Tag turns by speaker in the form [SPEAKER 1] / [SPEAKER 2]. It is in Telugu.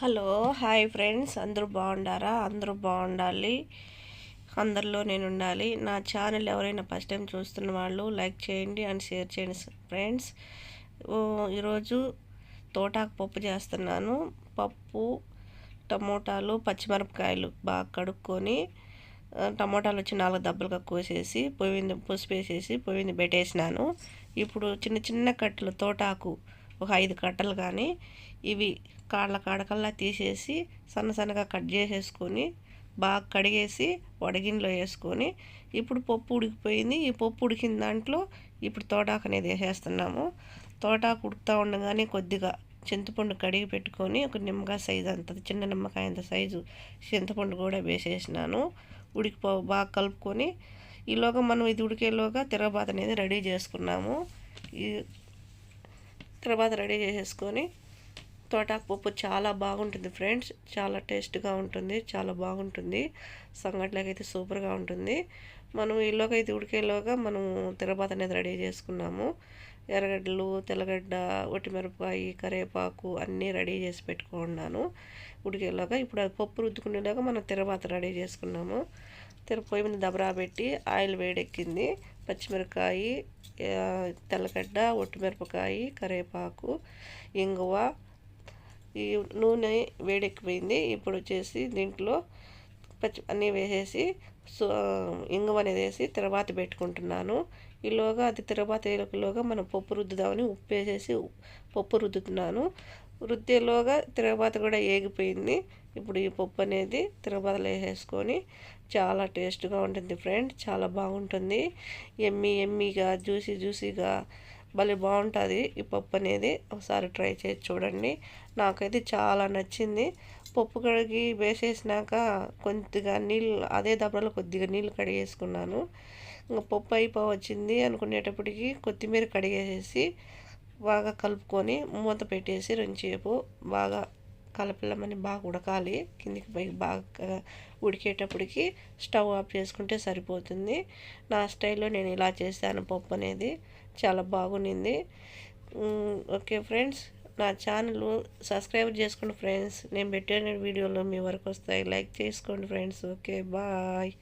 [SPEAKER 1] Hello hi friends. అందరూ బాగుండారా? అందరూ బాగుండాలి. అందరిలో నేను ఉండాలి నా ఛానల్ ఎవరైనా ఫస్ట్ టైం చూస్తున్న వాళ్ళు లైక్ చేయండి అండ్ షేర్ చేయండి ఫ్రెండ్స్. ఈరోజు తోటాకు పప్పు చేస్తున్నాను. పప్పు టమోటాలు పచ్చిమిరపకాయలు బాగా కడుక్కొని టమోటాలు వచ్చి నాలుగు దెబ్బలుగా కోసేసి పొయ్యింది పసుపు వేసేసి పొయ్యింది పెట్టేసినాను. ఇప్పుడు చిన్న చిన్న కట్టలు తోటాకు ఒక ఐదు కట్టలు కానీ ఇవి కాళ్ళ కాడకల్లా తీసేసి సన్న సన్నగా కట్ చేసేసుకొని బాగా కడిగేసి వడగిన్లో వేసుకొని ఇప్పుడు పప్పు ఉడికిపోయింది. ఈ పప్పు ఉడికిన దాంట్లో ఇప్పుడు తోటాకు అనేది వేసేస్తున్నాము. తోటాకు ఉడుకుతూ ఉండగానే కొద్దిగా చింతపండు కడిగి పెట్టుకొని ఒక నిమ్మకాయ సైజు అంత చిన్న నిమ్మకాయ అంత సైజు చింతపండు కూడా వేసేసినాను. ఉడికిపో బాగా కలుపుకొని ఈలోగా మనం ఇది ఉడికేలోగా తిరగబాత అనేది రెడీ చేసుకున్నాము. ఈ తర్వాత రెడీ చేసేసుకొని తోటాకు పప్పు చాలా బాగుంటుంది ఫ్రెండ్స్. చాలా టేస్ట్గా ఉంటుంది చాలా బాగుంటుంది. సంగట్లోకి అయితే సూపర్గా ఉంటుంది. మనం ఈలోగా అయితే ఉడికేలోగా మనం తిరబాత అనేది రెడీ చేసుకున్నాము. ఎర్రగడ్డలు తెల్లగడ్డ ఒట్టిమిరపకాయ కరివేపాకు అన్నీ రెడీ చేసి పెట్టుకున్నాను. ఉడికేలాగా ఇప్పుడు అది పప్పు రుద్దుకునేలాగా మనం తిరబాత రెడీ చేసుకున్నాము. తిర పొయ్యి మీద దబరా పెట్టి ఆయిల్ వేడెక్కింది. పచ్చిమిరపకాయ తెల్లగడ్డ ఒట్టిమిరపకాయ కరివేపాకు ఇంగువ. ఈ నూనె వేడెక్కిపోయింది. ఇప్పుడు వచ్చేసి దీంట్లో పచ్చి అన్నీ వేసేసి సో ఇంగువ అనేది వేసి తర్వాత పెట్టుకుంటున్నాను. ఈలోగా అది తర్వాత వేయలోగా మనం పప్పు రుద్దుదామని ఉప్పు వేసేసి పప్పు రుద్దుతున్నాను. వృత్తిలోగా తిరగబాత కూడా ఏగిపోయింది. ఇప్పుడు ఈ పప్పు అనేది తిరగబాతలో వేసేసుకొని చాలా టేస్ట్గా ఉంటుంది ఫ్రెండ్. చాలా బాగుంటుంది. ఎమ్మి ఎమ్మిగా జ్యూసీ జ్యూసీగా భలే బాగుంటుంది ఈ పప్పు అనేది. ఒకసారి ట్రై చేసి చూడండి. నాకైతే చాలా నచ్చింది. పప్పు కడిగి వేసేసినాక కొద్దిగా నీళ్ళు అదే దబ్బలో కొద్దిగా నీళ్ళు కడిగేసుకున్నాను. ఇంకా పప్పు అయిపోవచ్చింది అనుకునేటప్పటికి కొత్తిమీర కడిగేసేసి బాగా కలుపుకొని మూత పెట్టేసి రెండుసేపు బాగా కలపిల్లమని బాగా ఉడకాలి. కిందికి పైకి బాగా ఉడికేటప్పటికి స్టవ్ ఆఫ్ చేసుకుంటే సరిపోతుంది. నా స్టైల్లో నేను ఇలా చేశాను పప్పు అనేది. చాలా బాగుంది ఓకే ఫ్రెండ్స్ నా ఛానల్ సబ్స్క్రైబ్ చేసుకోండి ఫ్రెండ్స్. నేను పెట్టిన వీడియోలు మీ వరకు వస్తాయి. లైక్ చేసుకోండి ఫ్రెండ్స్. Okay bye.